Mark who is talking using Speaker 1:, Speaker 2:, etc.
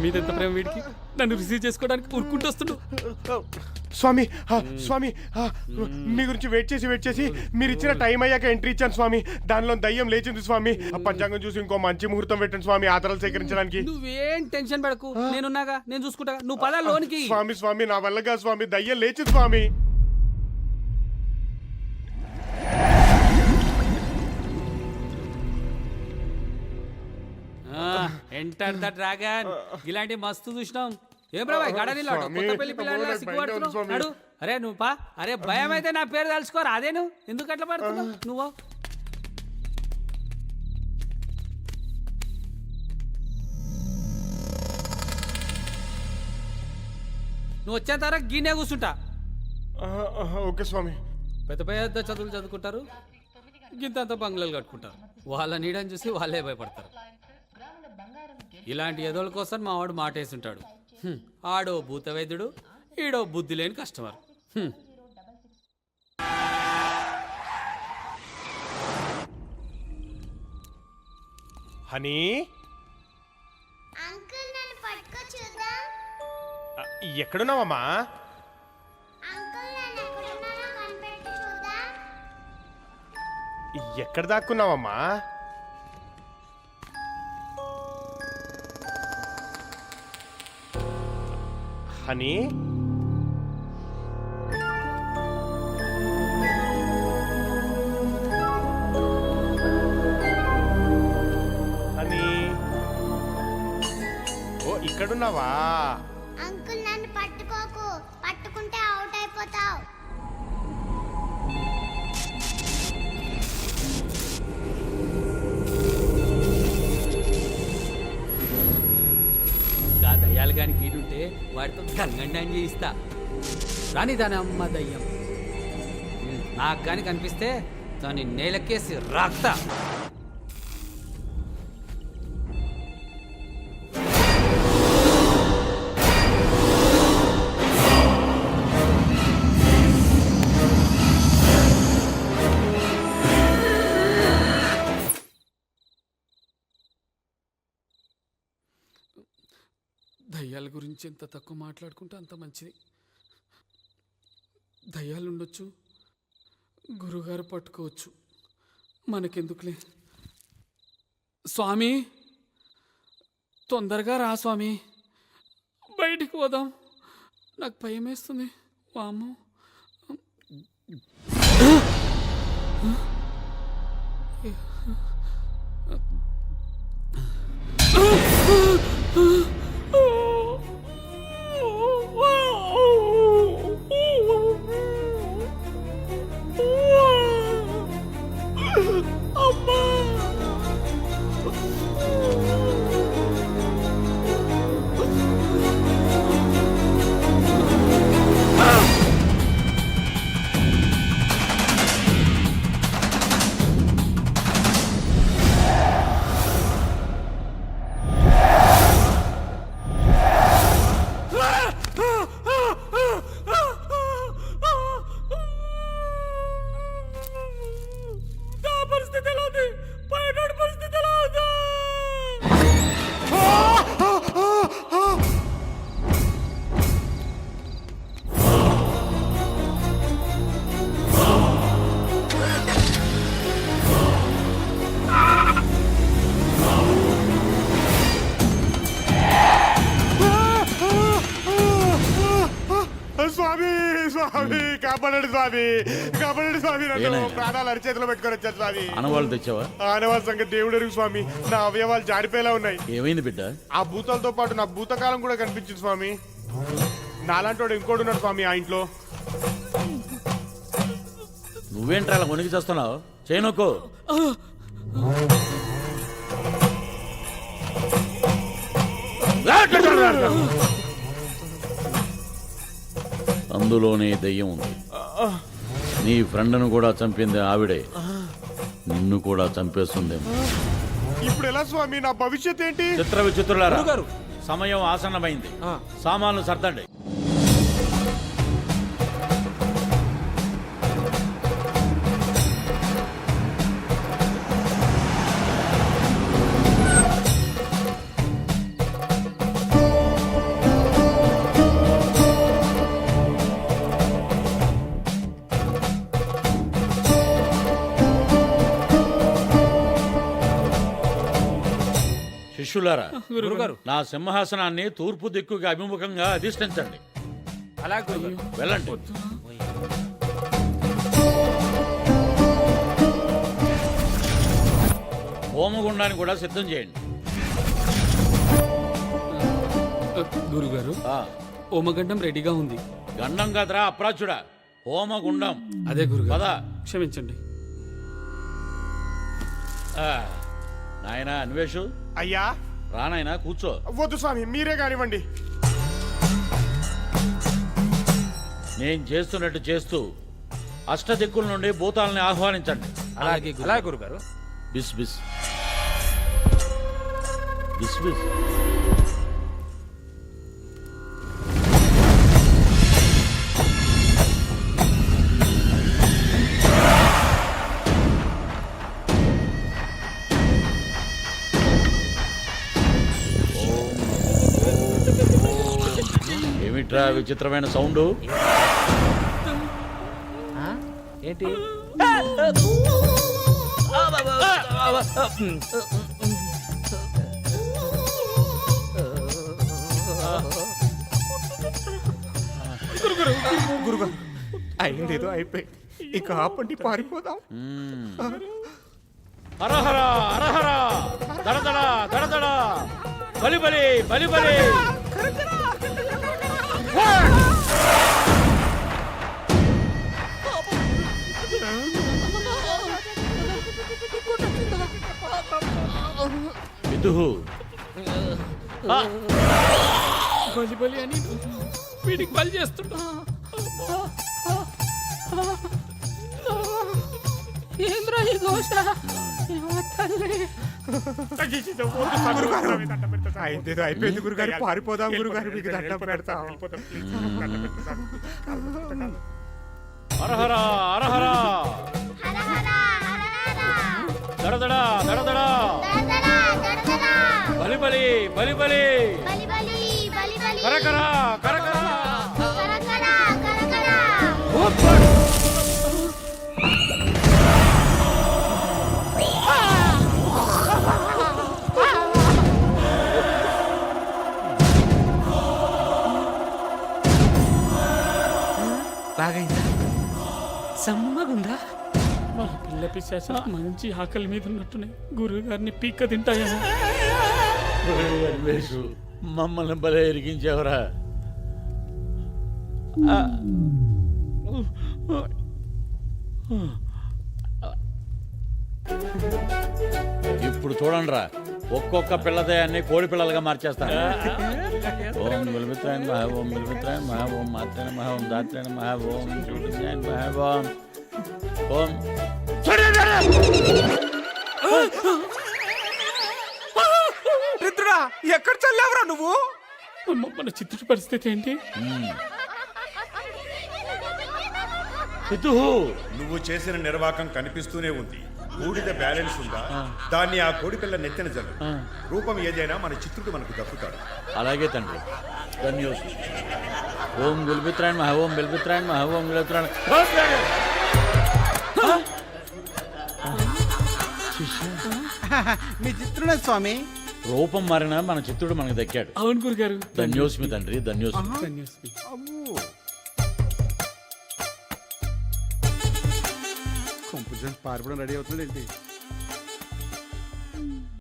Speaker 1: మీద ఎంత ప్రేమ వీడికి? నన్ను రిసీవ్ చేసుకోవడానికి ఊరుకుంటూ వస్తుండు
Speaker 2: స్వామి ఆ, స్వామి ఆ, మీ గురించి వెయిట్ చేసి వెయిట్ చేసి మీరు ఇచ్చిన టైం అయ్యాక ఎంట్రీ ఇచ్చాను స్వామి. దానిలో దయ్యం లేచింది స్వామి. ఆ పంచాంగం చూసి ఇంకో మంచి ముహూర్తం పెట్టండి స్వామి ఆధారాలు సేకరించడానికి.
Speaker 1: నువ్వేం టెన్షన్ పడకు. నేనున్నాగా నేను చూసుకుంటా నువ్వు పద లోనికి.
Speaker 2: స్వామి స్వామి నా వల్లగా స్వామి. దయ్యం లేచింది స్వామి.
Speaker 1: ఎంటర్ ద డ్రాగన్ ఇలాంటి మస్తు చూసినాం. ఏం రా గడనిలో
Speaker 2: స్వామి,
Speaker 1: కొత్త పెళ్ళి పిల్లల సిగ్గుపడుతున్నావు
Speaker 2: భయం
Speaker 1: నడు. అరే నువ్వు పా. అరే భయం అయితే నా పేరు తలుచుకోరా. అదే నువ్వు? ఎందుకు అట్లా పడుతున్నావు? నువ్వు నువ్వు వచ్చేంత వరకు గీనే కూర్చుంటా.
Speaker 2: ఓకే స్వామి.
Speaker 1: పెద్ద పెద్ద చదువులు చదువుకుంటారు. గింతంత బంగ్లాలు కట్టుకుంటారు. వాళ్ళ నీడని చూసి వాళ్ళే భయపడతారు. ఇలాంటి ఎదోల కోసం మా వాడు మాటేస్తుంటాడు హ్మ్. ఆడో భూత వైద్యుడు ఈడో బుద్ధి లేని కస్టమర్.
Speaker 2: హనీ?
Speaker 3: అంకుల్ నన్ను పట్టుకో చూద్దాం.
Speaker 2: ఆ, ఎక్కడున్నావమ్మా?
Speaker 3: అంకుల్ నన్ను ఎక్కడున్నానో కనిపెట్టి చూద్దాం.
Speaker 2: ఎక్కడ దాక్కున్నావమ్మా? హనీ హనీ ఓ ఇక్కడున్నావా?
Speaker 1: గా దయ్యాలు కానీ గీడుంటే వాడితో గంగండాన్ని చేయిస్తా. రాని దాని అమ్మ దయ్యం. నాకు కానీ కనిపిస్తే దాన్ని నేలకేసి రాక్తా దయ్యాల గురించి ఎంత తక్కువ మాట్లాడుకుంటే అంత మంచిది. దయ్యాలు ఉండొచ్చు గురుగారు పట్టుకోవచ్చు. మనకెందుకులే? స్వామి తొందరగా రా స్వామి. బయటికి పోదాం. నాకు భయం వేస్తుంది వాము పరిస్థితి
Speaker 2: స్వామి స్వామి కాపాడండి స్వామి కాపాడండి స్వామి. నన్ను? ప్రాణాలు అరిచేతిలో పెట్టుకొని వచ్చారు స్వామి.
Speaker 4: అనవాళ్ళు తెచ్చావా?
Speaker 2: ఆనవాళ్ళ సంగతి దేవుడు ఎరుగు స్వామి నా అవయవాలు జారిపోయేలా ఉన్నాయి.
Speaker 4: ఏమైంది బిడ్డ?
Speaker 2: ఆ భూతాలతో పాటు నా భూతకాలం కూడా కనిపించింది స్వామి. నాలాంటోడు ఇంకోటి ఉన్నాడు స్వామి ఆ ఇంట్లో.
Speaker 4: నువ్వేంట్రా అలా వణికి చేస్తున్నావు? చేయనొక్కు అందులోనే దయ్యం ఉంది. నీ ఫ్రెండ్ను కూడా చంపింది ఆవిడే. నిన్ను కూడా చంపేస్తుందేమో.
Speaker 2: ఇప్పుడు ఎలా స్వామి? నా భవిష్యత్ ఏంటి
Speaker 4: చిత్ర విచిత్రులారా సమయం ఆసన్నమైంది. సామాన్లు సర్దండి. శిష్యులారా
Speaker 1: గురుగారు
Speaker 4: నా సింహాసనాన్ని తూర్పు దిక్కుకి అభిముఖంగా అధిష్ఠించండి.
Speaker 1: అలా
Speaker 4: వెళ్ళండి. హోమగుండాన్ని కూడా సిద్ధం చేయండి.
Speaker 1: గురుగారు
Speaker 4: ఆ,
Speaker 1: ఓమగండం రెడీగా ఉంది.
Speaker 4: గండం కదరా అప్రాచుడా. హోమగుండం.
Speaker 1: అదే గురుగారు
Speaker 4: పద.
Speaker 1: క్షమించండి.
Speaker 4: నాయనా అన్వేషు.
Speaker 2: అయ్యా.
Speaker 4: రానాయనా కూర్చో.
Speaker 2: వద్దు స్వామి మీరే కానివ్వండి.
Speaker 4: నేను చేస్తున్నట్టు చేస్తూ అష్టదిక్కుల నుండి భూతాలని ఆహ్వానించండి.
Speaker 1: అలాగే
Speaker 5: అలా గురుగారు.
Speaker 4: బిస్ బిస్. బిస్ బిస్. ఏమిట్రా విచిత్రమైన సౌండ్.
Speaker 5: ఏంటి?
Speaker 2: గురుగారు అయిందేదో అయిపోయి ఇక ఆపండి పారిపోదాం
Speaker 4: హరహర హరహర దడదడ దడదడ బలి బలి బలి బలి. విదుహు
Speaker 1: బలి బలి అని వీడికి బలి చేస్తుంటా ఏంద్రా ఈ ఘోష
Speaker 2: గురుగారు. అయిపోయింది అయిపోయింది గురుగారు పారిపోదాం గురుగారు మీకు దండం పెడతాం.
Speaker 3: అరహరా అరహరా
Speaker 4: దడదడా దడదడా. బలి బలి బలి బలి. కరకరా కరకరా.
Speaker 3: ఓ
Speaker 5: బాగైందా? సమ్మగుందా?
Speaker 1: వాళ్ళ పిల్ల పిశాచ మంచి ఆకలి మీద ఉన్నట్టున్నాయి గురువు గారిని పీక్క తింటాయా?
Speaker 4: మమ్మల్ని భలే ఇరికించావురా ఆ. ఇప్పుడు చూడండి రా ఒక్కొక్క పిల్లదయాన్ని కోడి పిల్లలుగా మార్చేస్తాను. ఓం బిల్మిత్రాయన్ మహా ఓం బిల్మిత్రాయన్ మహా ఓం మాత్రాయణ మహా ఓం దాత్రాయణ మహా ఓం మహా ఓం ఓం.
Speaker 5: రుద్రుడా ఎక్కడ చల్లావురా నువ్వు?
Speaker 1: మన చిత్తుడి పరిస్థితి ఏంటి?
Speaker 4: పితుహు
Speaker 6: నువ్వు చేసిన నిర్వాకం కనిపిస్తూనే ఉంది. బూడిద బ్యాలెన్స్ ఉందా? దాన్ని ఆ కోడిపిల్ల నెత్తిన జల్లు. రూపం ఏదైనా మన చిత్రుడు మనకు దక్కుతాడు.
Speaker 4: అలాగే తండ్రి. ధన్యోస్. ఓం బిల్మిత్రాయన్ మహా ఓం బిల్మిత్రాయన్ మహా ఓం
Speaker 7: మీ చిత్రుడే స్వామి?
Speaker 4: రూపం మారిన మన చిత్తుడు మనకు దక్కాడు.
Speaker 1: అవును గురుగారు.
Speaker 4: ధన్యోస్మి తండ్రి ధన్యోస్మి.
Speaker 1: ధన్యవాదాలు.
Speaker 7: కొంపు పారిపోవడం రెడీ అవుతున్నాడు ఏంటి